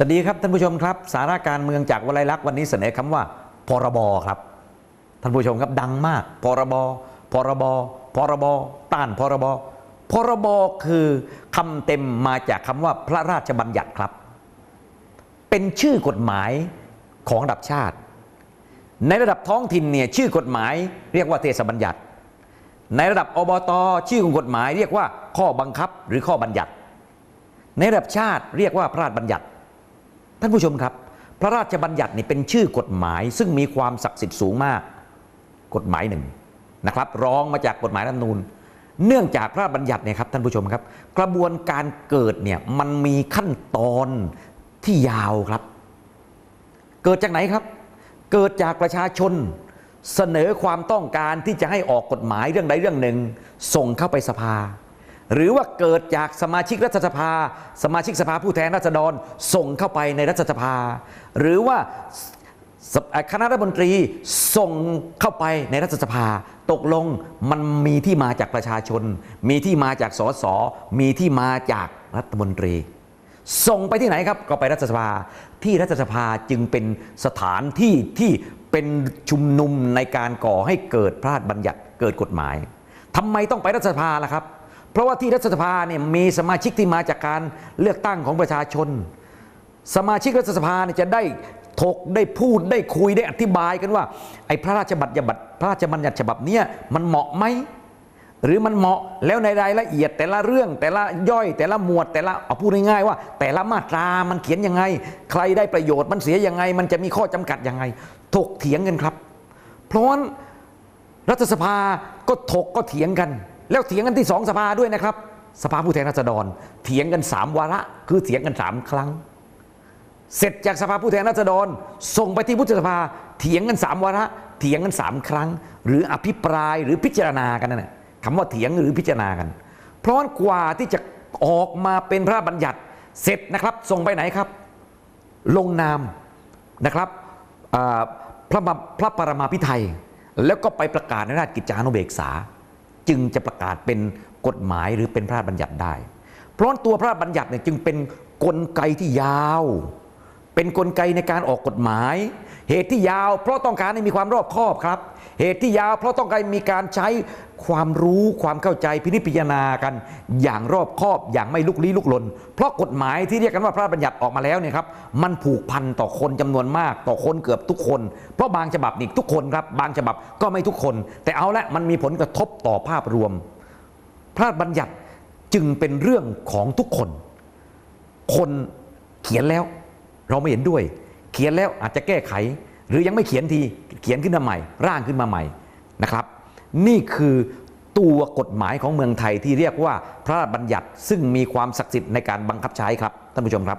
สวัสดีครับท่านผู้ชมครับ สาระการเมืองจากวลัยลักษณ์วันนี้เสนอคำว่า พรบครับ ท่านผู้ชมครับดังมาก พรบ พรบ พรบ ต้านพรบ พรบคือคำเต็มมาจากคำว่าพระราชบัญญัติครับ เป็นชื่อกฎหมายของระดับชาติ ในระดับท้องถิ่นเนี่ยชื่อกฎหมายเรียกว่าเทศบัญญัติ ในระดับอบตชื่อของกฎหมาย เรียกว่าข้อบังคับหรือข้อบัญญัติ ในระดับชาติเรียกว่าพระราชบัญญัติ ท่านผู้ชมครับ พระราชบัญญัตินี่เป็นชื่อกฎหมาย ซึ่งมีความศักดิ์สิทธิ์สูงมาก กฎหมายหนึ่งนะครับรองมาจากกฎหมายรัฐธรรมนูญเนื่องจากพระราชบัญญัติเนี่ยครับท่านผู้ชมครับ กระบวนการเกิดเนี่ยมันมีขั้นตอนที่ยาวครับ เกิดจากไหนครับ เกิดจากประชาชนเสนอความต้องการที่จะให้ออกกฎหมายเรื่องใดเรื่องหนึ่ง ส่งเข้าไปสภา หรือว่าเกิดจากสมาชิกรัฐสภา สมาชิกสภาผู้แทนราษฎรส่งเข้าไปในรัฐสภา หรือว่าคณะรัฐมนตรีส่งเข้าไปในรัฐสภา ตกลงมันมีที่มาจากประชาชน มีที่มาจากสสมีที่มาจากรัฐมนตรี ส่งไปที่ไหนครับก็ไปรัฐสภา ที่รัฐสภาจึงเป็นสถานที่ที่เป็นชุมนุมในการก่อให้เกิดพระราชบัญญัติเกิดกฎหมายทำไมต้องไปรัฐสภาล่ะครับ เพราะว่าที่รัฐสภาเนี่ยมีสมาชิกที่มาจากการเลือกตั้งของประชาชน สมาชิกรัฐสภาเนี่ยจะได้ถกได้พูดได้คุยได้อธิบายกันว่า ไอ้พระราชบัญญัติพระราชบัญญัติฉบับเนี้ยมันเหมาะไหมหรือมันเหมาะแล้วในรายละเอียดแต่ละเรื่องแต่ละย่อยแต่ละหมวดแต่ละเอาพูดง่ายๆว่า แต่ละมาตรามันเขียนยังไง ใครได้ประโยชน์มันเสียยังไง มันจะมีข้อจำกัดยังไง ถกเถียงกันครับ เพราะฉะนั้นรัฐสภาก็ถกก็เถียงกัน แล้วเถียงกันที่สองสภาด้วยนะครับ สภาผู้แทนราษฎร เถียงกันสามวาระคือเถียงกันสามครั้ง เสร็จจากสภาผู้แทนราษฎร ส่งไปที่วุฒิสภา เถียงกันสามวาระ เถียงกันสามครั้ง หรืออภิปรายหรือพิจารณากันนั่นแหละคำว่าเถียงหรือพิจารณากัน เพราะกว่าที่จะออกมาเป็นพระบัญญัติเสร็จนะครับ ส่งไปไหนครับ ลงนามนะครับพระพระปรมาภิไธยแล้วก็ไปประกาศในราชกิจจานุเบกษา จึงจะประกาศเป็นกฎหมายหรือเป็นพระราชบัญญัติได้ เพราะตัวพระราชบัญญัติเนี่ยจึงเป็นกลไกที่ยาว เป็นกลไกในการออกกฎหมาย เหตุที่ยาว เพราะต้องการให้มีความรอบคอบครับ เหตุที่ยาว เพราะต้องการมีการใช้ความรู้ความเข้าใจพินิจพิจารณากัน อย่างรอบคอบอย่างไม่ลุกลี้ลุกลน เพราะกฎหมายที่เรียกกันว่าพระราชบัญญัติออกมาแล้วเนี่ยครับมันผูกพันต่อคนจำนวนมาก ต่อคนเกือบทุกคน เพราะบางฉบับนี่ทุกคนครับบางฉบับก็ไม่ทุกคน แต่เอาละมันมีผลกระทบต่อภาพรวม พระราชบัญญัติจึงเป็นเรื่องของทุกคน คนเขียนแล้ว เราไม่เห็นด้วย เขียนแล้วอาจจะแก้ไข หรือยังไม่เขียนทีเขียนขึ้นมาใหม่ ร่างขึ้นมาใหม่นะครับ นี่คือตัวกฎหมายของเมืองไทยที่เรียกว่าพระราชบัญญัติซึ่งมีความศักดิ์สิทธิ์ในการบังคับใช้ครับท่านผู้ชมครับ